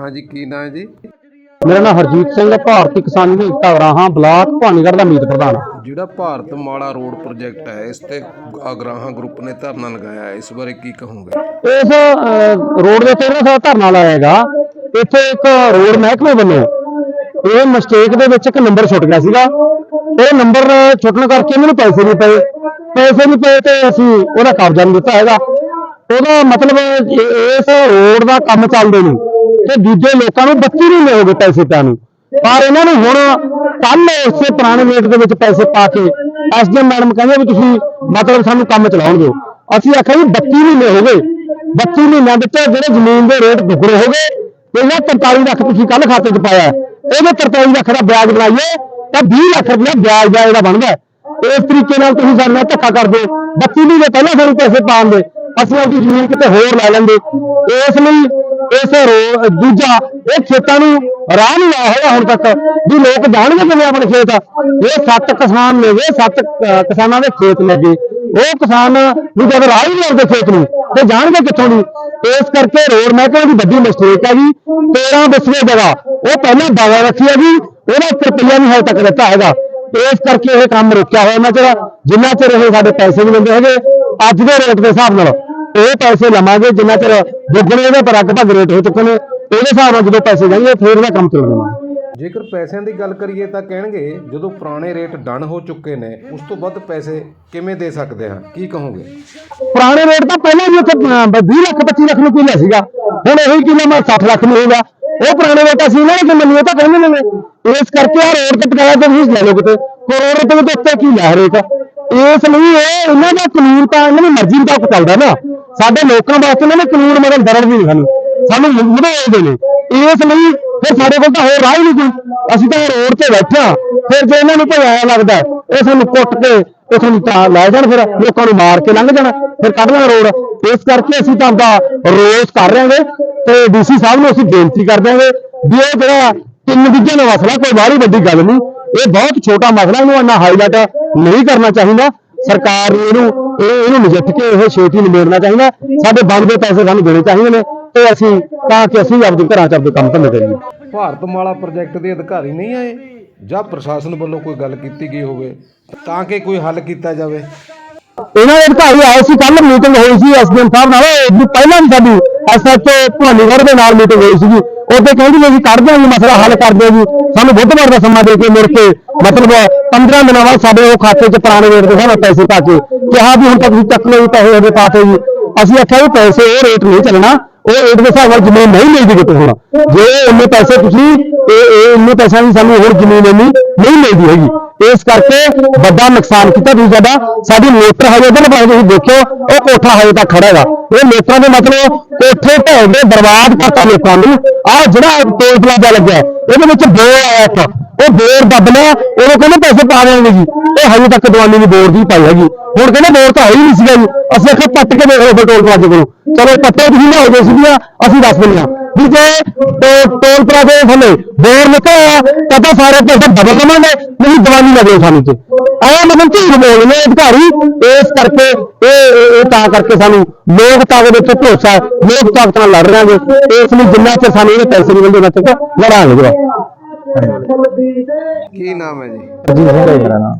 ਹਾਂਜੀ ਕੀ ਨਾਂ ਹੈ ਜੀ? ਮੇਰਾ ਨਾਮ ਹਰਜੀਤ ਸਿੰਘ ਹੈ ਭਾਰਤੀ ਕਿਸਾਨ ਯੂਨੀਅਨ ਧਵਰਾਹਾਂ ਬਲਾਕ ਭਾਨੀਗੜ੍ਹ ਦਾ ਮੀਤ ਪ੍ਰਧਾਨ। ਜਿਹੜਾ ਭਾਰਤ ਮਾਲਾ ਰੋਡ ਪ੍ਰੋਜੈਕਟ ਹੈ ਇਸ ਤੇ ਅਗਰਾਹਾਂ ਗਰੁੱਪ ਨੇ ਧਰਨਾ ਲਗਾਇਆ ਹੈ ਇਸ ਬਾਰੇ ਕੀ ਕਹੋਗੇ? ਇਸ ਅਹ, ਰੋਡ ਦੇ ਉੱਤੇ ਜਿਹੜਾ ਸਾਡਾ ਧਰਨਾ ਲਾਇਆ ਹੈਗਾ ਇੱਥੇ ਇੱਕ ਰੋਡ ਮਹਿਕਮੇ ਵੱਲੋਂ ਇਹ ਮਿਸਟੇਕ ਦੇ ਵਿੱਚ ਇੱਕ ਨੰਬਰ ਛੁੱਟ ਗਿਆ ਸੀਗਾ। ਇਹ ਨੰਬਰ ਛੁੱਟਣ ਕਰਕੇ ਇਹਨਾਂ ਨੂੰ ਪੈਸੇ ਨਹੀਂ ਪਏ। ਪੈਸੇ ਨਹੀਂ ਪਏ ਤੇ ਅਸੀਂ ਉਹਦਾ ਕਬਜ਼ਾ ਨਹੀਂ ਦਿੱਤਾ ਹੈਗਾ। ਉਹਦਾ ਮਤਲਬ ਇਹ- ਇਸ ਰੋਡ ਦਾ ਕੰਮ ਚੱਲਦੇ ਨੂੰ। ਤੇ ਦੂਜੇ ਲੋਕਾਂ ਨੂੰ 32 ਮਹੀਨੇ ਹੋ ਗਏ ਪੈਸੇ ਪਿਆ ਨੂੰ। ਪਰ ਇਹਨਾਂ ਨੂੰ ਹੁਣ ਕੱਲ ਉਸੇ ਪੁਰਾਣੇ ਰੇਟ ਦੇ ਵਿੱਚ ਪੈਸੇ ਪਾ ਕੇ ਐਸਡੀਐਮ ਮੈਡਮ ਕਹਿੰਦੇ ਵੀ ਤੁਸੀਂ ਮਤਲਬ ਸਾਨੂੰ ਕੰਮ ਚਲਾਉਣ ਦਿਓ। ਅਸੀਂ ਆਖਿਆ ਵੀ 32 ਮਹੀਨੇ ਹੋ ਗਏ। 32 ਮਹੀਨਿਆਂ ਵਿੱਚ ਜਿਹੜੇ ਜ਼ਮੀਨ ਦੇ ਰੇਟ ਦੁੱਗਣੇ ਹੋ ਗਏ। ਇਹਨਾਂ 43 ਲੱਖ ਤੁਸੀਂ ਕੱਲ ਖਾਤੇ 'ਚ ਪਾਇਆ। ਇਹਦੇ 43 ਲੱਖ ਦਾ ਵਿਆਜ ਬਣਾਈਏ ਤਾਂ 20 ਲੱਖ ਰੁਪਇਆ ਵਿਆਜ ਦਾ ਇਹਦਾ ਬਣਦਾ। ਇਸ ਤਰੀਕੇ ਨਾਲ ਤੁਸੀਂ ਸਾਡੇ ਨਾਲ ਧੱਕਾ ਕਰਦੇ ਹੋ। 32 ਮਹੀਨੇ ਪਹਿਲਾਂ ਸਾਨੂੰ ਪੈਸੇ ਪਾਉਣ ਦੇ, ਅਸੀਂ ਆਪਣੀ ਜ਼ਮੀਨ ਕਿਤੇ ਹੋਰ ਲੈ ਲੈਂਦੇ। ਇਸ ਲਈ ਇਸ ਰੋ ਦੂਜਾ, ਇਹ ਖੇਤਾਂ ਨੂੰ ਰਾਹ ਨਹੀਂ ਆਇਆ ਹੈਗਾ ਹੁਣ ਤੱਕ, ਵੀ ਲੋਕ ਜਾਣਗੇ ਕਿਵੇਂ ਆਪਣੇ ਖੇਤ। ਇਹ ਸੱਤ ਕਿਸਾਨ ਨੇ ਗਏ ਸੱਤ ਕਿਸਾਨਾਂ ਦੇ ਖੇਤ ਲੱਗੇ ਉਹ ਕਿਸਾਨ ਵੀ ਜਦ ਰਾਹ ਹੀ ਨਹੀਂ ਆਉਂਦੇ ਖੇਤ ਨੂੰ, ਤੇ ਜਾਣਗੇ ਕਿੱਥੋਂ ਦੀ। ਇਸ ਕਰਕੇ ਰੋਡ ਮਹਿਕਮੇ ਦੀ ਵੱਡੀ ਮਿਸਟੇਕ ਹੈ ਜੀ 13 ਵਿਸਵੇ ਜਗ੍ਹਾ। ਉਹ ਪਹਿਲਾਂ ਦਾਵਾ ਰੱਖੀ ਹੈ ਜੀ, ਉਹਦਾ ਇੱਕ ਰੁਪਈਆ ਨਹੀਂ ਹਜੇ ਤੱਕ ਦਿੱਤਾ ਹੈਗਾ। ਇਸ ਕਰਕੇ ਇਹ ਕੰਮ ਰੁਕਿਆ ਹੋਇਆ ਇਹਨਾਂ ਚਿਰ ਜਿੰਨਾ ਚਿਰ ਇਹ ਸਾਡੇ ਪੈਸੇ ਨਹੀਂ ਦਿੰਦੇ ਹੈਗੇ ਅੱਜ ਦੇ ਰੇਟ ਦੇ ਹਿਸਾਬ ਨਾਲ ਇਹ ਪੈਸੇ ਲਵਾਂਗੇ ਜਿੰਨਾ ਚਿਰ ਦੁੱਗਣੇ ਪਰ ਲਗਭਗ ਰੇਟ ਹੋ ਚੁੱਕੇ ਨੇ ਉਹਦੇ ਹਿਸਾਬ ਨਾਲ ਜਦੋਂ ਪੈਸੇ ਜਾਣਗੇ ਫਿਰ ਇਹਦਾ ਕੰਮ ਚੱਲਣਾ ਜੇਕਰ ਪੈਸਿਆਂ ਦੀ ਗੱਲ ਕਰੀਏ ਤਾਂ ਕਹਿਣਗੇ ਜਦੋਂ ਪੁਰਾਣੇ ਰੇਟ ਡਨ ਹੋ ਚੁੱਕੇ ਨੇ ਉਸ ਤੋਂ ਵੱਧ ਪੈਸੇ ਕਿਵੇਂ ਦੇ ਸਕਦੇ ਹਾਂ? ਕੀ ਕਹੋਗੇ? ਪੁਰਾਣੇ ਰੇਟ ਤਾਂ ਪਹਿਲਾਂ ਵੀ ਉੱਥੇ ਅਹ, 20 ਲੱਖ 25 ਲੱਖ ਨੂੰ ਕਿੱਲਾ ਸੀਗਾ। ਹੁਣ ਇਹੀ ਕਿੱਲਾ ਮੈਂ 60 ਲੱਖ ਨੂੰ ਹੋਊਗਾ ਉਹ ਪੁਰਾਣੇ ਰੇਟ ਅਸੀਂ ਇਹਨਾਂ ਨੇ ਮੰਨੀ ਉਹ ਤਾਂ ਕਹਿੰਦੇ ਨੇ ਇਸ ਕਰਕੇ ਆ ਰੋਡ ਤੇ ਟਕਾਇਆ ਤੇ ਤੁਸੀਂ ਲੈ ਲਓ ਕਿਤੇ। ਕਰੋੜ ਰੁਪਏ ਦੇ ਉੱਤੇ ਕੀ ਲੈ ਰੇਟ ਇਸ ਲਈ ਇਹ ਇਹਨਾਂ ਦਾ ਕਾਨੂੰਨ ਤਾਂ ਇਹਨਾਂ ਦੀ ਮਰਜ਼ੀ ਮੁਤਾਬਕ ਚੱਲਦਾ ਨਾ। ਸਾਡੇ ਲੋਕਾਂ ਵਾਸਤੇ ਇਹਨਾਂ ਨੇ ਕਾਨੂੰਨ ਮਦਦ ਦਰੜ ਵੀ ਨਹੀਂ ਸਾਨੂੰ ਸਾਨੂੰ ਮੁੜੇ ਨੇ। ਇਸ ਲਈ ਫਿਰ ਸਾਡੇ ਕੋਲ ਤਾਂ ਹੋਰ ਰਾਹ ਹੀ ਨਹੀਂ ਕੋਈ। ਅਸੀਂ ਤਾਂ ਰੋਡ ਤੇ ਬੈਠੇ ਹਾਂ। ਫਿਰ ਜੇ ਇਹਨਾਂ ਨੂੰ ਕੋਈ ਆਇਆ ਲੱਗਦਾ ਇਹ ਸਾਨੂੰ ਕੁੱਟ ਕੇ, ਉਹ ਸਾਨੂੰ ਤਾਂ ਲੈ ਜਾਣ ਫਿਰ, ਲੋਕਾਂ ਨੂੰ ਮਾਰ ਕੇ ਲੰਘ ਜਾਣਾ, ਫਿਰ ਕੱਢ ਲੈਣਾ ਰੋਡ। ਇਸ ਕਰਕੇ ਅਸੀਂ ਤਾਂ ਦਾ ਰੋਸ ਕਰ ਰਹੇ ਹਾਂਗੇ ਤੇ ਡੀਸੀ ਸਾਹਿਬ ਨੂੰ ਅਸੀਂ ਬੇਨਤੀ ਕਰ ਦਿਆਂਗੇ ਵੀ ਇਹ ਜਿਹੜਾ ਤਿੰਨ ਵਿਗੇ ਦਾ ਮਸਲਾ ਕੋਈ ਬਾਹਲੀ ਵੱਡੀ ਗੱਲ ਨਹੀਂ। ਇਹ ਬਹੁਤ ਛੋਟਾ ਮਸਲਾ ਇਹਨੂੰ ਇੰਨਾ ਹਾਈਲਾਈਟ ਨਹੀਂ ਕਰਨਾ ਚਾਹੀਦਾ। ਸਰਕਾਰ ਨੂੰ ਇਹਨੂੰ ਇਹ ਇਹਨੂੰ ਨਜਿੱਠ ਕੇ ਇਹ ਛੇਤੀ ਨਿਬੇੜਨਾ ਚਾਹੀਦਾ। ਸਾਡੇ ਬਣਦੇ ਪੈਸੇ ਸਾਨੂੰ ਦੇਣੇ ਚਾਹੀਦੇ ਨੇ ਤੇ ਅਸੀਂ ਤਾਂ ਕਿ ਅਸੀਂ ਆਪਦੇ ਘਰਾਂ 'ਚ ਆਪਦੇ ਕੰਮ ਧੰਦੇ ਕਰੀਏ। ਭਾਰਤ ਮਾਲਾ ਪ੍ਰੋਜੈਕਟ ਦੇ ਅਧਿਕਾਰੀ ਨਹੀਂ ਆਏ ਜਾਂ ਪ੍ਰਸ਼ਾਸਨ ਵੱਲੋਂ ਕੋਈ ਗੱਲ ਕੀਤੀ ਗਈ ਹੋਵੇ ਤਾਂ ਕਿ ਕੋਈ ਹੱਲ ਕੀਤਾ ਜਾਵੇ। ਇਹਨਾਂ ਦੇ ਅਧਿਕਾਰੀ ਆਏ ਸੀ ਕੱਲ ਮੀਟਿੰਗ ਹੋਈ ਸੀ ਐਸਡੀਐਮ ਸਾਹਿਬ ਨਾਲ। ਇਹ ਪਹਿਲਾਂ ਵੀ ਸਾਡੀ ਐਸਐਚਓ ਭਾਨੀਗੜ੍ਹ ਦੇ ਨਾਲ ਮੀਟਿੰਗ ਹੋਈ ਸੀਗੀ। ਉਹਦੇ ਕਹਿੰਦੇ ਨੇ ਜੀ ਕੱਢ ਦਿਆਂਗੇ, ਮਸਲਾ ਹੱਲ ਕਰ ਦਿਓ ਜੀ। ਸਾਨੂੰ ਬੁੱਧਵਾਰ ਦਾ ਸਮਾਂ ਦੇ ਕੇ ਮੁੜ ਕੇ ਮਤਲਬ 15 ਦਿਨਾਂ ਬਾਅਦ ਸਾਡੇ ਉਹ ਖਾਤੇ 'ਚ ਪੁਰਾਣੇ ਰੇਟ ਦੇ ਸਾਨੂੰ ਪੈਸੇ ਪਾ ਕੇ ਕਿਹਾ ਵੀ ਹੁਣ ਤੱਕ ਤੁਸੀਂ ਚੱਕ ਲਓ ਜੀ, ਪੈਸੇ ਉਹਦੇ ਪਾਤੇ ਜੀ। ਅਸੀਂ ਆਖਿਆ ਵੀ ਪੈਸੇ ਉਹ ਰੇਟ ਨਹੀਂ ਚੱਲਣਾ, ਉਹ ਰੇਟ ਦੇ ਹਿਸਾਬ ਨਾਲ ਜ਼ਮੀਨ ਨਹੀਂ ਮਿਲਦੀ ਕਿਤੇ ਹੁਣ। ਜੇ ਇੰਨੇ ਪੈਸੇ ਤੁਸੀਂ, ਇਹ ਇਹ ਇੰਨੇ ਪੈਸਿਆਂ ਦੀ ਸਾਨੂੰ ਹੋਰ ਜ਼ਮੀਨ ਇੰਨੀ ਨਹੀਂ ਮਿਲਦੀ ਹੈਗੀ। ਇਸ ਕਰਕੇ ਵੱਡਾ ਨੁਕਸਾਨ ਕੀਤਾ ਤੁਸੀਂ ਸਾਡਾ ਸਾਡੀ ਮੋਟਰ ਹਜੇ ਉਹਦੇ ਨਾਲ ਤੁਸੀਂ ਦੇਖਿਓ, ਉਹ ਕੋਠਾ ਹਜੇ ਤੱਕ ਖੜਾ ਹੈਗਾ। ਇਹ ਲੋਕਾਂ ਦੇ ਮਤਲਬ ਕੋਠੇ ਢਹਿ ਦੇ ਬਰਬਾਦ ਕਰਤਾ ਲੋਕਾਂ ਨੂੰ। ਆਹ ਜਿਹੜਾ ਟੋਲ ਪਲਾਜ਼ਾ ਲੱਗਿਆ, ਇਹਦੇ ਵਿੱਚ ਬੋਰ ਆਇਆ ਇੱਕ। ਉਹ ਬੋਰ ਦੱਬ ਲਿਆ ਉਹਨੂੰ ਕਹਿੰਦੇ ਪੈਸੇ ਪਾ ਦੇਣਗੇ ਜੀ। ਇਹ ਹਜੇ ਤੱਕ ਦਵਾਨੀ ਦੀ ਬੋਰ ਦੀ ਪਾਈ ਹੈਗੀ। ਹੁਣ ਕਹਿੰਦੇ ਬੋਰ ਤਾਂ ਹੈ ਹੀ ਨਹੀਂ ਸੀਗਾ ਜੀ। ਅਸੀਂ ਆਖਿਆ ਪੱਟ ਕੇ ਦੇਖ ਲਓ ਫਿਰ ਟੋਲ ਪਲਾਜ਼ੇ ਕੋਲੋਂ। ਚਲੋ ਪੱਟੇ ਤੁਸੀਂ ਨਾ ਹੋ ਗਏ ਸੀਗੀਆਂ, ਅਸੀਂ ਦੱਸ ਦਿੰਦੇ ਹਾਂ। ਵੀ ਜੇ ਟੋ- ਟੋਲ ਪਲਾਜ਼ੇ ਦੇ ਥੱਲੇ ਬੋਰ ਨਿਕਲਿਆ, ਤਾਂ ਤਾਂ ਸਾਰੇ ਪੈਸੇ ਡਬਲ ਕਮਾਂਗੇ, ਨਹੀਂ ਦਵਾਨੀ ਲੱਗੇ ਸਾਨੂੰ ਤੇ ਆਇਆ ਮਤਲਬ ਝੂਠ ਬੋਲਦੇ ਨੇ ਅਧਿਕਾਰੀ। ਇਸ ਕਰਕੇ ਇਹ ਇਹ- ਤਾਂ ਕਰਕੇ ਸਾਨੂੰ ਲੋਕਤਾ ਦੇ ਵਿੱਚ ਭਰੋਸਾ ਹੈ। ਲੋਕ ਤਾਕਤ ਨਾਲ ਲੜ ਰਹੇ ਹਾਂਗੇ ਇਸ ਲਈ ਜਿੰਨਾ ਚਿਰ ਸਾਨੂੰ ਇਹਦੇ ਪੈਸੇ ਨਹੀਂ ਮਿਲਦੇ ਉਹਨਾਂ ਤੱਕ ਲੜਾਂਗੇ ਜਰਾ ਕੀ ਨਾਮ ਹੈ ਜੀ? ਜੀ ਸਿੰਘ ਹੈ ਮੇਰਾ ਨਾਮ।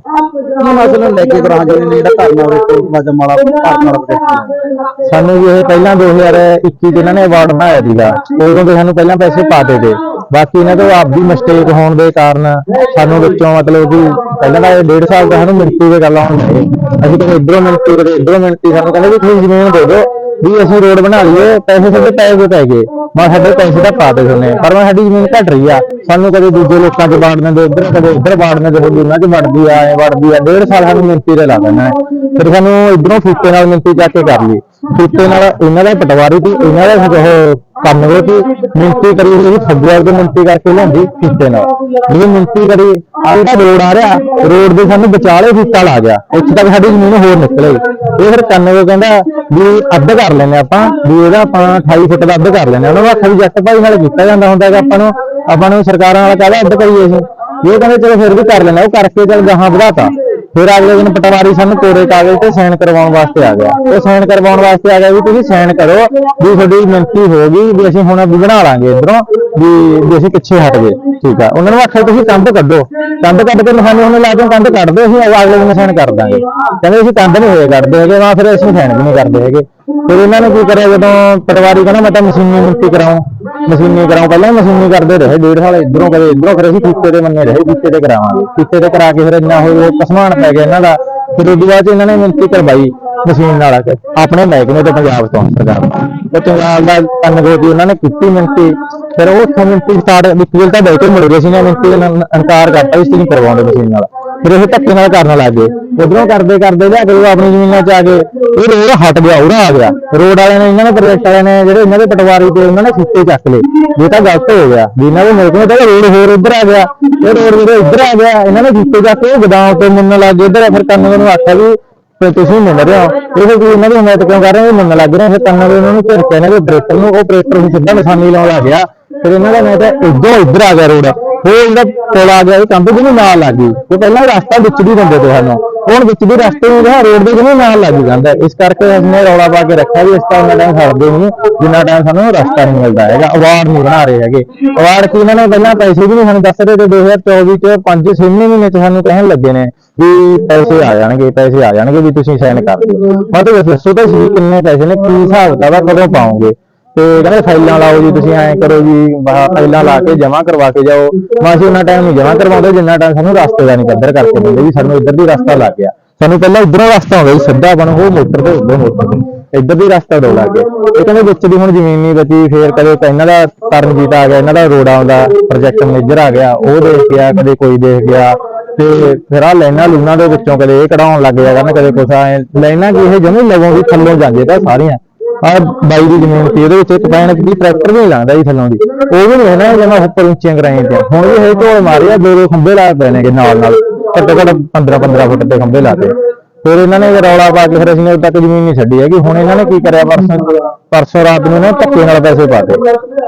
ਕੀ ਮਸਲਾ ਲੈ ਕੇ ਗਰਾਂ ਜੀ ਨੇ ਜਿਹੜਾ ਧਰਨਾ ਉਹਦੇ ਕੋਲ ਮਜਮ ਵਾਲਾ ਭਾਰਤ ਵਾਲਾ ਪ੍ਰੋਜੈਕਟ ਸਾਨੂੰ ਵੀ ਇਹ ਪਹਿਲਾਂ 2021 ਚ ਇਹਨਾਂ ਨੇ ਅਵਾਰਡ ਬਣਾਇਆ ਸੀਗਾ। ਉਦੋਂ ਦੇ ਸਾਨੂੰ ਪਹਿਲਾਂ ਪੈਸੇ ਪਾ ਦੇ ਤੇ। ਬਾਕੀ ਇਹਨਾਂ ਤੋਂ ਆਪਦੀ ਮਿਸਟੇਕ ਹੋਣ ਦੇ ਕਾਰਨ ਸਾਨੂੰ ਵਿੱਚੋਂ ਮਤਲਬ ਕਿ ਪਹਿਲਾਂ ਦਾ ਇਹ ਡੇਢ ਸਾਲ ਦਾ ਸਾਨੂੰ ਮਿੰਟੀ ਦੇ ਗੱਲ ਲੱਗੇ। ਅਸੀਂ ਤਾਂ ਇਧਰੋਂ ਕਦੇ ਇਧਰੋਂ ਮਿੰਟੀ ਸਾਨੂੰ ਕਹਿੰਦੇ ਵੀ ਤੁਸੀਂ ਜ਼ਮੀਨ ਦੇ ਦਿਓ। ਵੀ ਅਸੀਂ ਰੋਡ ਬਣਾ ਲਈਏ, ਪੈਸੇ ਸਾਡੇ ਪੈ ਗਏ ਪੈ ਗਏ ਮੈਂ ਸਾਡੇ ਪੈਸੇ ਦਾ ਪਾ ਦੇ ਸੁਣੇ ਪਰ ਮੈਂ ਸਾਡੀ ਜ਼ਮੀਨ ਘਟ ਰਹੀ ਆ। ਸਾਨੂੰ ਕਦੇ ਦੂਜੇ ਲੋਕਾਂ 'ਚ ਵੰਡ ਦਿੰਦੇ, ਇੱਧਰ ਕਦੇ ਇੱਧਰ ਵੜਨ ਦਿੰਦੇ, ਹੋਰ ਉਹਨਾਂ 'ਚ ਵੜਦੀ ਆ, ਐ ਵੜਦੀ ਆ। ਡੇਢ ਸਾਲ ਸਾਨੂੰ ਮਿੰਤੀ ਤੇ ਲਾ ਦੇਣਾ ਫਿਰ ਸਾਨੂੰ ਇਧਰੋਂ ਫੀਤੇ ਨਾਲ ਮਿੰਤੀ ਚੱਕ ਕੇ ਕਰ ਲਈ ਫੀਤੇ ਨਾਲ ਇਹਨਾਂ ਦਾ ਪਟਵਾਰੀ ਤੇ ਇਹਨਾਂ ਦਾ ਉਹ ਕੰਮ ਕਿ ਸੀ ਮਿੰਤੀ ਕਰੀ ਹੋਈ ਫੱਗੂਆ ਦੇ ਮਿੰਤੀ ਕਰਕੇ ਲਿਆਂਦੀ ਫੀਤੇ ਨਾਲ। ਜਦੋਂ ਮਿੰਤੀ ਕਰੀ, ਆਹ ਤਾਂ ਰੋਡ ਆ ਰਿਹਾ। ਰੋਡ ਦੇ ਸਾਨੂੰ ਵਿਚਾਲੇ ਫੀਤਾ ਲਾ ਗਿਆ। ਉੱਥੇ ਤੱਕ ਸਾਡੀ ਜ਼ਮੀਨ ਹੋਰ ਨਿਕਲੇ ਇਹ ਫਿਰ ਕੰਨ ਉਹ ਕਹਿੰਦਾ ਵੀ ਅੱਧ ਕਰ ਲੈਨੇ ਆਪਾਂ, ਵੀ ਇਹਦਾ ਆਪਾਂ 28 ਫੁੱਟ ਦਾ ਅੱਧ ਕਰ ਲੈਨੇ ਉਹਨਾਂ ਨੂੰ ਆਖਿਆ ਵੀ ਜੱਟ ਭਾਈ ਨਾਲ ਕੀਤਾ ਜਾਂਦਾ ਹੁੰਦਾ ਕਿ ਆਪਾਂ ਨੂੰ ਆਪਾਂ ਨੂੰ ਸਰਕਾਰਾਂ ਨਾਲ ਕਾਹਦਾ ਅੱਧ ਕਰੀਏ ਅਸੀਂ। ਇਹ ਕਹਿੰਦੇ ਚਲੋ ਫਿਰ ਵੀ ਕਰ ਲੈਣਾ ਉਹ ਕਰਕੇ ਚਲ ਗਾਹਾਂ ਵਧਾਤਾ। ਫਿਰ ਅਗਲੇ ਦਿਨ ਪਟਵਾਰੀ ਸਾਨੂੰ ਕੋਰੇ ਕਾਗਜ਼ ਤੇ ਸਾਈਨ ਕਰਵਾਉਣ ਵਾਸਤੇ ਆ ਗਿਆ। ਉਹ ਸਾਈਨ ਕਰਵਾਉਣ ਵਾਸਤੇ ਆ ਗਿਆ ਵੀ ਤੁਸੀਂ ਸਾਈਨ ਕਰੋ ਵੀ ਤੁਹਾਡੀ ਮਿਹਨਤੀ ਹੋ ਗਈ ਵੀ ਅਸੀਂ ਹੁਣ ਵੀ ਬਣਾ ਲਾਂਗੇ ਇਧਰੋਂ ਵੀ ਵੀ ਅਸੀਂ ਪਿੱਛੇ ਹਟ ਗਏ। ਠੀਕ ਆ। ਉਹਨਾਂ ਨੂੰ ਆਖਿਆ ਤੁਸੀਂ ਕੰਧ ਕੱਢੋ। ਕੰਧ ਕੱਢ ਕੇ ਨਿਸ਼ਾਨੇ ਹੁਣ ਲਾ ਕੇ ਕੰਧ ਕੱਢ ਦਿਓ ਅਸੀਂ ਅਗਲੇ ਦਿਨ ਸਾਈਨ ਕਰ ਦਾਂਗੇ। ਕਹਿੰਦੇ ਅਸੀਂ ਕੰਧ ਨਹੀਂ ਹੋਏ ਕੱਢਦੇ ਹੈਗੇ, ਨਾ ਫਿਰ ਅਸੀਂ ਸਾਈਨ ਵੀ ਨਹੀਂ ਕਰਦੇ ਹੈਗੇ। ਫਿਰ ਇਹਨਾਂ ਨੇ ਕੀ ਕਰਿਆ, ਜਦੋਂ ਪਟਵਾਰੀ ਕਹਿੰਦਾ ਮੈਂ ਤਾਂ ਮਸ਼ੀਨੀ ਮਿਹਨਤੀ ਕਰਾਉਂ, ਮਸ਼ੀਨੀ ਕਰਾਉਂ, ਪਹਿਲਾਂ ਮਸ਼ੀਨੀ ਕਰਦੇ ਰਹੇ, ਡੇਢ ਸਾਲ ਇਧਰੋਂ ਕਦੇ ਇਧਰੋਂ ਫਿਰ ਅਸੀਂ ਕੀਤੇ ਦੇ ਮੰਨੇ ਰਹੇ ਕੀਤੇ ਤੇ ਕਰਾਵਾਂਗੇ ਕੀਤੇ ਤੇ ਕਰਾ ਕੇ ਫਿਰ ਇੰਨਾ ਹੋਇਆ ਪਸਮਾਨ ਪੈ ਗਿਆ ਇਹਨਾਂ ਦਾ, ਫਿਰ ਉਹਦੇ ਬਾਅਦ 'ਚ ਇਹਨਾਂ ਨੇ ਮਿਹਨਤੀ ਕਰਵਾਈ ਮਸ਼ੀਨ ਨਾਲ ਆਪਣੇ ਮਹਿਕਮੇ ਤੋਂ ਪੰਜਾਬ ਤੋਂ ਸਰਕਾਰ ਤੋਂ ਉਹ ਚੰਗਾਲ ਦਾ ਕੰਨ ਗੋਦੀ ਉਹਨਾਂ ਨੇ ਕੀਤੀ ਮਿਹਨਤੀ ਫਿਰ ਉਹ ਉੱਥੋਂ ਮਿਹਨਤੀ ਸਟਾਰਟ ਵਿਕੀਲ ਤਾਂ ਬੈਠੇ ਮੁੜ ਗਏ ਸੀ ਨਾ ਮਿਹਨਤੀ ਦਾ ਇਨ- ਇਨਕਾਰ ਕਰਤਾ ਇਸ ਨਹੀਂ ਕਰਵਾਉਂਦੇ ਮਸ਼ੀਨ ਨਾਲ। ਫਿਰ ਇਹ ਧੱਕੇ ਨਾਲ ਕਰਨ ਲੱਗ ਗਏ। ਉਧਰੋਂ ਕਰਦੇ ਕਰਦੇ ਲਿਆ ਕੇ ਆਪਣੀ ਜ਼ਮੀਨਾਂ 'ਚ ਆ ਗਏ। ਇਹ ਰੋਡ ਹਟ ਗਿਆ, ਉਰਾ ਆ ਗਿਆ। ਰੋਡ ਵਾਲਿਆਂ ਨੇ ਇਹਨਾਂ ਨੇ ਪ੍ਰੋਜੈਕਟ ਵਾਲਿਆਂ ਨੇ ਜਿਹੜੇ ਇਹਨਾਂ ਦੇ ਪਟਵਾਰੀ ਤੇ ਉਹਨਾਂ ਨੇ ਸਿੱਟੇ ਚੱਕ ਲਏ। ਇਹ ਤਾਂ ਗਲਤ ਹੋ ਗਿਆ। ਵੀ ਇਹਨਾਂ ਦੇ ਮਹਿਕਮੇ ਦਾ ਰੋਡ ਹੋਰ ਉੱਧਰ ਆ ਗਿਆ। ਇਹ ਰੋਡ ਜਿਹੜੇ ਇੱਧਰ ਆ ਗਿਆ। ਇਹਨਾਂ ਨੇ ਸਿੱਟੇ ਚੱਕ ਕੇ ਗਦਾਮ ਤੇ ਮੰਨ ਲੱਗ ਗਏ। ਇੱਧਰ ਫਿਰ ਕੰਨ ਨੂੰ ਆਖਿਆ ਵੀ ਤੇ ਤੁਸੀਂ ਮੰਨ ਰਹੇ ਹੋ। ਇਹ ਵੀ ਇਹਨਾਂ ਦੀ ਹਮਾਇਤ ਕਿਉਂ ਕਰ ਰਹੇ ਹੋ? ਮੰਨ ਲੱਗ ਰਹੇ ਹੋ। ਫਿਰ ਕੰਨ ਦੇ ਉਹਨਾਂ ਨੂੰ ਝਿੜਕਿਆ। ਇਹਨਾਂ ਦੇ ਆਪਰੇਟਰ ਨੂੰ, ਉਹ ਆਪਰੇਟਰ ਨੂੰ ਸਿੱਧਾ ਨਿਸ਼ਾਨੀ ਲਾਉਣ ਲੱਗ ਗਿਆ। ਫਿਰ ਇਹਨਾਂ ਦਾ ਮੈਂ ਤਾਂ ਇੱਧਰੋਂ ਇੱਧਰ ਆ ਗਿਆ ਰੋਡ। ਉਹ ਜਿਹੜਾ ਪੁਲ ਆ ਗਿਆ ਇਹ ਕੰਧ ਜਿਹਨੂੰ ਨਾਲ ਲੱਗ ਗਈ। ਉਹ ਪਹਿਲਾਂ ਰਸਤਾ ਵਿੱਚ ਦੀ ਦਿੰਦੇ ਤੇ ਸਾਨੂੰ। ਹੁਣ ਵਿੱਚ ਦੀ ਰਸਤੇ ਨੂੰ ਜਿਹੜਾ ਰੋਡ ਦੇ ਜਿਹਨੂੰ ਨਾਲ ਲੱਗ ਜਾਂਦਾ। ਇਸ ਕਰਕੇ ਅਸੀਂ ਰੌਲਾ ਪਾ ਕੇ ਰੱਖਿਆ ਵੀ ਇਸ ਤਾਂ ਉਹਨਾਂ ਟਾਈਮ ਛੱਡਦੇ ਨਹੀਂ। ਜਿੰਨਾ ਟਾਈਮ ਸਾਨੂੰ ਰਸਤਾ ਨਹੀਂ ਮਿਲਦਾ ਹੈਗਾ ਅਵਾਰਡ ਨਹੀਂ ਬਣਾ ਰਹੇ ਹੈਗੇ। ਅਵਾਰਡ ਕੀ ਇਹਨਾਂ ਨੇ ਪਹਿਲਾਂ ਪੈਸੇ ਵੀ ਨਹੀਂ ਸਾਨੂੰ ਦੱਸ ਰਹੇ ਤੇ 2024 ਚ 5 6 ਮਹੀਨੇ ਚ ਸਾਨੂੰ ਕਹਿਣ ਲੱਗੇ ਨੇ ਵੀ ਪੈਸੇ ਆ ਜਾਣਗੇ, ਪੈਸੇ ਆ ਜਾਣਗੇ ਵੀ ਤੁਸੀਂ ਸਾਈਨ ਕਰ ਦਿਓ। ਮਤਲਬ ਦੱਸੋ ਤਾਂ ਸਹੀ ਕਿੰਨੇ ਪੈਸੇ ਨੇ, ਕੀ ਹਿਸਾਬ ਕਿਤਾਬ ਕਦੋਂ ਪਾਉਂਗੇ ਤੇ ਕਹਿੰਦੇ ਫਾਈਲਾਂ ਲਾਓ ਜੀ, ਤੁਸੀਂ ਐਂ ਕਰੋ ਜੀ ਫਾਈਲਾਂ ਲਾ ਕੇ ਜਮ੍ਹਾਂ ਕਰਵਾ ਕੇ ਜਾਓ। ਮੈਂ ਅਸੀਂ ਉਹਨਾਂ ਟਾਈਮ ਨਹੀਂ ਜਮ੍ਹਾਂ ਕਰਵਾਉਂਦੇ, ਜਿੰਨਾ ਟਾਈਮ ਸਾਨੂੰ ਰਸਤੇ ਦਾ ਨਹੀਂ ਪੱਧਰ ਕਰਕੇ ਦਿੰਦੇ ਵੀ ਸਾਨੂੰ ਇੱਧਰ ਦੀ ਰਸਤਾ ਲੱਗ ਗਿਆ। ਸਾਨੂੰ ਪਹਿਲਾਂ ਇੱਧਰੋਂ ਰਸਤਾ ਹੁੰਦਾ ਸੀ ਸਿੱਧਾ ਬਣ ਉਹ ਮੋਟਰ ਤੇ ਉੱਧਰ ਮੋਟਰ ਤੇ, ਇੱਧਰ ਦੀ ਰਸਤਾ ਦੋ ਲੱਗ ਗਿਆ। ਇਹ ਕਹਿੰਦੇ ਵਿੱਚ ਦੀ ਹੁਣ ਜ਼ਮੀਨ ਨਹੀਂ ਬਚੀ, ਫੇਰ ਕਦੇ ਇਹਨਾਂ ਦਾ ਤਰਨਜੀਤ ਆ ਗਿਆ, ਇਹਨਾਂ ਦਾ ਰੋਡ ਆਉਂਦਾ ਪ੍ਰੋਜੈਕਟ ਮੈਨੇਜਰ ਆ ਗਿਆ, ਉਹ ਦੇਖ ਗਿਆ, ਕਦੇ ਕੋਈ ਦੇਖ ਗਿਆ। ਤੇ ਫਿਰ ਆ ਲਾਈਨਾਂ ਲੂਨਾਂ ਦੇ ਵਿੱਚੋਂ ਕਦੇ ਇਹ ਕਢਾਉਣ ਲੱਗ ਜਾ ਕਰਨ ਕਦੇ ਕੁਛ ਐ ਲਾਈਨਾਂ ਕੀ ਇਹ ਜਮੀ ਲਵੋਂ ਵੀ ਥੱਲੋਂ ਜਾਂਦੇ ਤਾਂ ਸਾਰੀਆਂ। ਆ ਬਾਈ ਦੀ ਜ਼ਮੀਨ ਸੀ, ਇਹਦੇ ਵਿੱਚ ਇੱਕ ਪੈਣ ਦੀ ਟਰੈਕਟਰ ਵੀ ਲਾਉਂਦਾ ਲੰਘਦਾ ਜੀ ਥੱਲੋਂ ਦੀ। ਉਹ ਵੀ ਨਹੀਂ ਹੈ ਨਾ ਜਿਵੇਂ ਉੱਪਰ ਉੱਚੀਆਂ ਕਰਾਈਆਂ ਤੇ ਹੁਣ ਵੀ ਇਹ ਢੋਲ ਮਾਰਿਆ, ਦੋ ਦੋ ਖੰਭੇ ਲਾ ਪਏ ਨੇਗੇ ਨਾਲ ਨਾਲ। ਘੱਟੋ ਘੱਟ 15 15 ਫੁੱਟ ਦੇ ਖੰਭੇ ਲਾਤੇ ਫਿਰ ਇਹਨਾਂ ਨੇ ਰੌਲਾ ਪਾ ਕੇ ਫਿਰ ਅਸੀਂ ਉਦੋਂ ਤੱਕ ਜ਼ਮੀਨ ਨਹੀਂ ਛੱਡੀ ਹੈਗੀ। ਹੁਣ ਇਹਨਾਂ ਨੇ ਕੀ ਕਰਿਆ? ਪਰਸੋਂ ਪਰਸੋਂ ਰਾਤ ਨੂੰ ਨਾ ਧੱਕੇ ਨਾਲ ਪੈਸੇ ਪਾਤੇ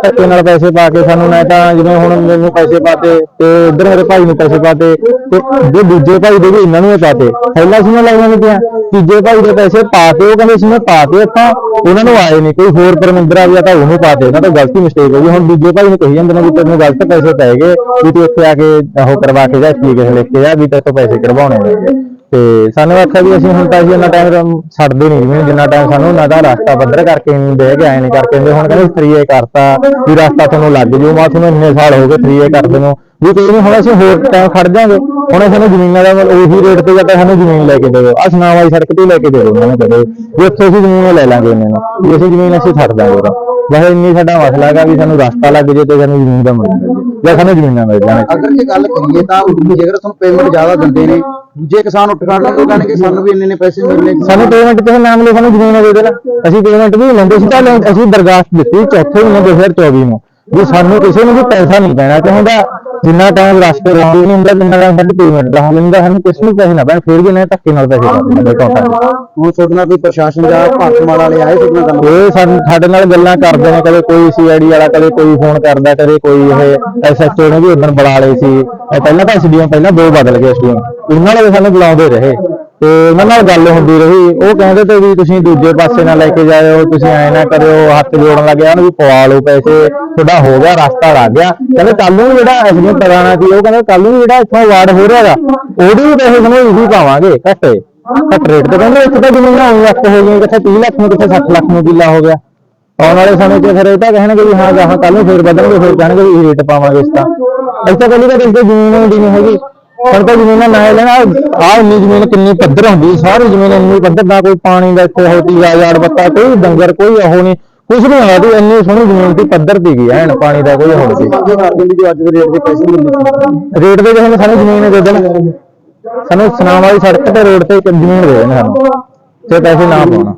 ਧੱਕੇ ਨਾਲ ਪੈਸੇ ਪਾ ਕੇ ਸਾਨੂੰ ਮੈਂ ਤਾਂ ਜਿਵੇਂ ਹੁਣ ਮੈਨੂੰ ਪੈਸੇ ਪਾਤੇ ਤੇ ਉਧਰ ਮੇਰੇ ਭਾਈ ਨੂੰ ਪੈਸੇ ਪਾਤੇ ਤੇ ਜੋ ਦੂਜੇ ਭਾਈ ਦੇ ਵੀ ਇਹਨਾਂ ਨੂੰ ਪਾਤੇ ਪਹਿਲਾਂ ਸੀ ਨਾ ਲਾਈਆਂ ਨਹੀਂ ਤੀਜੇ ਭਾਈ ਦੇ ਪੈਸੇ ਪਾਤੇ ਉਹ ਕਹਿੰਦੇ ਸੀ ਮੈਂ ਪਾਤੇ ਆਪਾਂ ਉਹਨਾਂ ਨੂੰ ਆਏ ਨਹੀਂ। ਕੋਈ ਹੋਰ ਪਰਮਿੰਦਰ ਆ ਗਿਆ ਤਾਂ ਉਹਨੂੰ ਪਾਤੇ ਉਹਨਾਂ ਤੋਂ ਗਲਤੀ ਮਿਸਟੇਕ ਹੋ ਗਈ। ਹੁਣ ਦੂਜੇ ਭਾਈ ਨੂੰ ਕਹੀ ਜਾਂਦੇ ਨੇ ਵੀ ਤੈਨੂੰ ਗਲਤ ਪੈਸੇ ਪੈ ਗਏ, ਵੀ ਤੂੰ ਇੱਥੇ ਆ ਕੇ ਉਹ ਕਰਵਾ ਕੇ ਜਾ ਐਪਲੀਕੇਸ਼ਨ ਲਿਖ ਕੇ ਜਾ, ਵੀ ਤੇਰੇ ਤੋਂ ਪੈਸੇ ਕਰਵਾਉਣੇ ਨੇ। ਤੇ ਸਾਨੂੰ ਆਖਿਆ ਵੀ ਅਸੀਂ ਹੁਣ ਤਾਂ ਅਸੀਂ ਇੰਨਾ ਟਾਈਮ ਛੱਡਦੇ ਨਹੀਂ ਜਿਵੇਂ ਜਿੰਨਾ ਟਾਈਮ ਸਾਨੂੰ ਉਹਨਾਂ ਦਾ ਰਸਤਾ ਪੱਧਰ ਕਰਕੇ ਨਹੀਂ ਦੇ ਕੇ ਆਏ ਨਹੀਂ ਕਰਕੇ ਦਿੰਦੇ ਹੁਣ ਕਹਿੰਦੇ 3A ਕਰਤਾ, ਵੀ ਰਸਤਾ ਤੁਹਾਨੂੰ ਲੱਗ ਜੂ ਮਾ ਤੁਹਾਨੂੰ ਇੰਨੇ ਸਾਲ ਹੋ ਗਏ 3A ਕਰਦੇ ਨੂੰ, ਵੀ ਕੋਈ ਨਹੀਂ ਹੁਣ ਅਸੀਂ ਹੋਰ ਟਾਈਮ ਖੜ ਜਾਾਂਗੇ, ਹੁਣ ਸਾਨੂੰ ਜ਼ਮੀਨਾਂ ਦਾ ਉਹੀ ਰੇਟ ਤੇ ਜਾਂ ਸਾਨੂੰ ਜ਼ਮੀਨ ਲੈ ਕੇ ਦਿਓ ਆ ਸੁਨਾਵਾਈ ਸੜਕ ਤੇ ਲੈ ਕੇ ਦੇ ਦਿਓ ਉਹਨਾਂ ਨੂੰ ਕਦੇ, ਵੀ ਉੱਥੇ ਅਸੀਂ ਜ਼ਮੀਨ ਲੈ ਲਾਂਗੇ ਇਹਨਾਂ ਨੂੰ, ਵੀ ਅਸੀਂ ਜ਼ਮੀਨ ਅਸੀਂ ਛੱਡ ਦਾਂਗੇ ਉਹਦਾ ਬਸ ਇੰਨੀ ਸਾਡਾ ਮਸਲਾ ਹੈਗਾ ਵੀ ਸਾਨੂੰ ਰਸਤਾ ਲੱਗ ਜੇ ਤੇ ਸਾਨੂੰ ਜ਼ਮੀਨ ਦਾ ਮਿਲ ਜਾਵੇ ਜਾਂ। ਸਾਨੂੰ ਜ਼ਮੀਨਾਂ ਮਿਲ ਜਾਣ। ਅਗਰ ਜੇ ਗੱਲ ਕਰੀਏ ਤਾਂ ਜੇਕਰ ਤੁਹਾਨੂੰ ਪੇਮੈਂਟ ਜ਼ਿਆਦਾ ਦਿੰਦੇ ਨੇ ਦੂਜੇ ਕਿਸਾਨ ਉੱਠ ਖੜਨ ਉਹ ਕਹਿਣਗੇ ਸਾਨੂੰ ਵੀ ਇੰਨੇ ਨੇ ਪੈਸੇ ਮਿਲਨੇ ਸਾਨੂੰ ਪੇਮੈਂਟ ਤੇ ਨਾਮ ਲਈ ਸਾਨੂੰ ਜ਼ਮੀਨ ਦੇ ਦੇਣਾ। ਅਸੀਂ ਪੇਮੈਂਟ ਵੀ ਲੈਂਦੇ ਸੀ ਤਾਂ ਅਸੀਂ ਦਰਗਾਸਤ ਦਿੱਤੀ ਚੌਥੇ ਮਹੀਨੇ 2024 ਨੂੰ ਵੀ ਸਾਨੂੰ ਕਿਸੇ ਨੂੰ ਵੀ ਪੈਸਾ ਨਹੀਂ ਪੈਣਾ ਚਾਹੁੰਦਾ ਜਿੰਨਾ ਟਾਈਮ ਰਸਤੇ ਰਹਿੰਦੇ ਨਹੀਂ ਹੁੰਦਾ ਜਿੰਨਾ ਟਾਈਮ ਸਾਡੀ ਪੇਮੈਂਟ ਦਾ ਹੁੰਦਾ ਸਾਨੂੰ ਕਿਸੇ ਨੂੰ ਪੈਸੇ ਨਾ ਪੈਣ ਫਿਰ ਵੀ ਇਹਨਾਂ ਧੱਕੇ ਨਾਲ ਪੈਸੇ ਅਕਾਊਂਟਾਂ 'ਚ ਹੁਣ ਤੁਹਾਡੇ ਨਾਲ ਕੋਈ ਪ੍ਰਸ਼ਾਸਨ ਜਾਂ ਭਾਰਤਮਾਲ ਵਾਲੇ ਆਏ ਨਾਲ ਗੱਲ ਇਹ ਸਾਨੂੰ ਸਾਡੇ ਨਾਲ ਗੱਲਾਂ ਕਰਦੇ ਨੇ ਕਦੇ ਕੋਈ ਸੀਆਈਡੀ ਵਾਲਾ ਕਦੇ ਕੋਈ ਫੋਨ ਕਰਦਾ ਕਦੇ ਕੋਈ ਇਹ ਐਸਐਚਓ ਨੇ ਵੀ ਉਦੋਂ ਬੁਲਾ ਲਏ ਸੀ। ਇਹ ਪਹਿਲਾਂ ਤਾਂ ਐਸਡੀਐਮ ਪਹਿਲਾਂ ਦੋ ਬਦਲ ਗਏ ਐਸਡੀਐਮ ਉਹਨਾਂ ਨੇ ਸਾਨੂੰ ਬੁਲਾਉਂਦੇ ਰਹੇ। ਤੇ ਉਹਨਾਂ ਨਾਲ ਗੱਲ ਹੁੰਦੀ ਰਹੀ। ਉਹ ਕਹਿੰਦੇ ਤੇ ਵੀ ਤੁਸੀਂ ਦੂਜੇ ਪਾਸੇ ਨਾ ਲੈ ਕੇ ਜਾਇਓ, ਤੁਸੀਂ ਐ ਨਾ ਕਰਿਓ, ਹੱਥ ਜੋੜਨ ਲੱਗ ਗਿਆ ਉਹਨੂੰ ਵੀ ਪਵਾ ਲਓ ਪੈਸੇ, ਤੁਹਾਡਾ ਹੋ ਗਿਆ, ਰਸਤਾ ਲੱਗ ਗਿਆ। ਕਹਿੰਦੇ ਕੱਲ ਨੂੰ ਜਿਹੜਾ ਐਸਡੀਐਮ ਕਰਾਣਾ ਸੀ, ਉਹ ਕਹਿੰਦੇ ਕੱਲ ਨੂੰ ਜਿਹੜਾ ਇੱਥੋਂ ਵਾਰਡ ਹੋ ਰਿਹਾਗਾ ਉਹਦੇ ਵੀ ਪੈਸੇ ਸਾਨੂੰ ਇਹੀ ਪਾਵਾਂਗੇ, ਘੱਟੇ ਘੱਟ ਰੇਟ ਤੇ ਕਹਿੰਦੇ ਇੱਥੇ ਤਾਂ ਜ਼ਮੀਨਾਂ ਹੋਈ ਵਕਤ ਹੋ ਗਈਆਂ ਕਿੱਥੇ 30 ਲੱਖ ਨੂੰ, ਕਿੱਥੇ 60 ਲੱਖ ਨੂੰ ਕਿੱਲਾ ਹੋ ਗਿਆ। ਆਉਣ ਵਾਲੇ ਸਮੇਂ 'ਚ ਫਿਰ ਇਹ ਤਾਂ ਕਹਿਣਗੇ ਵੀ ਹਾਂ, ਗਾਹਾਂ ਕੱਲ ਨੂੰ ਫੇਰ ਵਧਣਗੇ, ਫੇਰ ਕਹਿਣਗੇ ਵੀ ਰੇਟ ਪਾਵਾਂਗੇ ਇਸ ਤਾਂ ਇੱਥੇ ਪਹਿਲੀ ਤਾਂ ਕਿਸੇ ਦੀ ਜ਼ਮੀਨ ਹੁੰਦੀ ਨਹੀਂ ਹੈਗੀ। ਪਰ ਜ਼ਮੀਨਾਂ ਨਾ ਲੈਣਾ ਆ ਇੰਨੀ ਜ਼ਮੀਨ ਕਿੰਨੀ ਪੱਧਰ ਹੁੰਦੀ, ਸਾਰੀ ਜ਼ਮੀਨ ਇੰਨੀ ਪੱਧਰ ਦਾ ਕੋਈ ਪਾਣੀ ਦਾ ਇੱਥੇ ਹੋਤੀ ਆ ਯਾਰ ਬੱਤਾ, ਕੋਈ ਡੰਗਰ, ਕੋਈ ਉਹ ਨਹੀਂ ਕੁਝ ਨਹੀਂ ਹੋਇਆ ਦੀ ਇੰਨੀ ਸੋਹਣੀ ਜ਼ਮੀਨ ਦੀ ਪੱਧਰ ਦੀ ਗਈ ਐਨ ਪਾਣੀ ਦਾ ਕੋਈ ਹੋਣ ਸੀ ਜੋ ਅੱਜ ਦੇ ਰੇਟ ਦੇ ਪੈਸੇ ਮਿਲਨੇ ਰੇਟ ਦੇ ਜਿਹਨੇ ਸਾਨੂੰ ਜ਼ਮੀਨ ਦੇ ਦੇਣ, ਸਾਨੂੰ ਸੁਨਾਮ ਵਾਲੀ ਸੜਕ ਤੇ ਰੋਡ ਤੇ ਜ਼ਮੀਨ ਦੇ ਦੇਣ ਸਾਨੂੰ, ਤੇ ਪੈਸੇ ਨਾ ਪਾਉਣਾ।